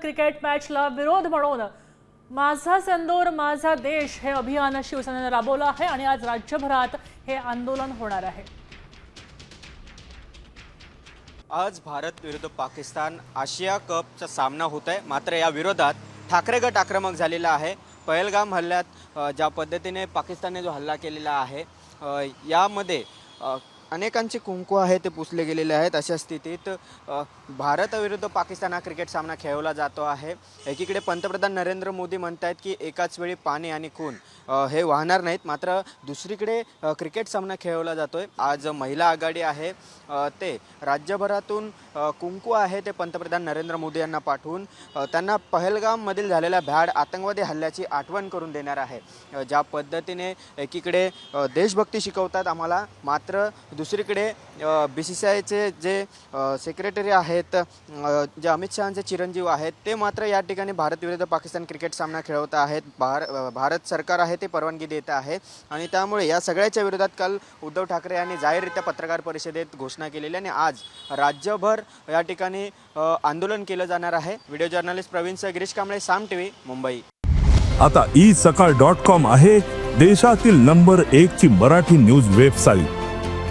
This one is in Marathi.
क्रिकेट मॅचला विरोध म्हणून माझा संदूर माझा देश हे अभियान शिवसेनेनं राबवलं आहे आणि आज राज्यभरात हे आंदोलन होणार आहे. आज भारत विरुद्ध पाकिस्तान आशिया कपचा सामना होत आहे. मात्र या विरोधात ठाकरे गट आक्रमक झालेला आहे. पहलगाम हल्ल्यात ज्या पद्धतीने पाकिस्तानने जो हल्ला केलेला आहे यामध्ये अनेकांचे कुंकू आहे ते पुसले गेलेले आहेत अशा स्थितीत भारताविरुद्ध पाकिस्तान हा क्रिकेट सामना खेळवला जातो आहे. एकीकडे पंतप्रधान नरेंद्र मोदी म्हणत आहेत की एकाच वेळी पाणी आणि खून हे वाहणार नाहीत. मात्र दुसरीकडे क्रिकेट सामना खेळवला जातो आहे आज महिला आघाडी आहे ते राज्यभरातून कुंकू आहे ते पंतप्रधान नरेंद्र मोदी यांना पाठवून त्यांना पहलगाममधील झालेल्या भ्याड आतंकवादी हल्ल्याची आठवण करून देणार आहे. ज्या पद्धतीने एकीकडे देशभक्ती शिकवतात आम्हाला मात्र दुसरीकडे बी सी सी आयचे जे सेक्रेटरी आहेत जे अमित शहाचे चिरंजीव आहेत ते मात्र या ठिकाणी भारत विरुद्ध पाकिस्तान क्रिकेट सामना खेळवत आहेत. भार भारत सरकार आहे ते परवानगी देत आहे. आणि त्यामुळे या सगळ्याच्या विरोधात काल उद्धव ठाकरे यांनी जाहीररित्या पत्रकार परिषदेत घोषणा केलेली आणि आज राज्यभर या ठिकाणी आंदोलन केलं जाणार आहे. व्हिडिओ जर्नलिस्ट प्रवीण सह गिरीश कांबळे साम टी व्ही मुंबई. आता ई सकाळ डॉट कॉम आहे देशातील नंबर एक ची मराठी न्यूज वेबसाईट.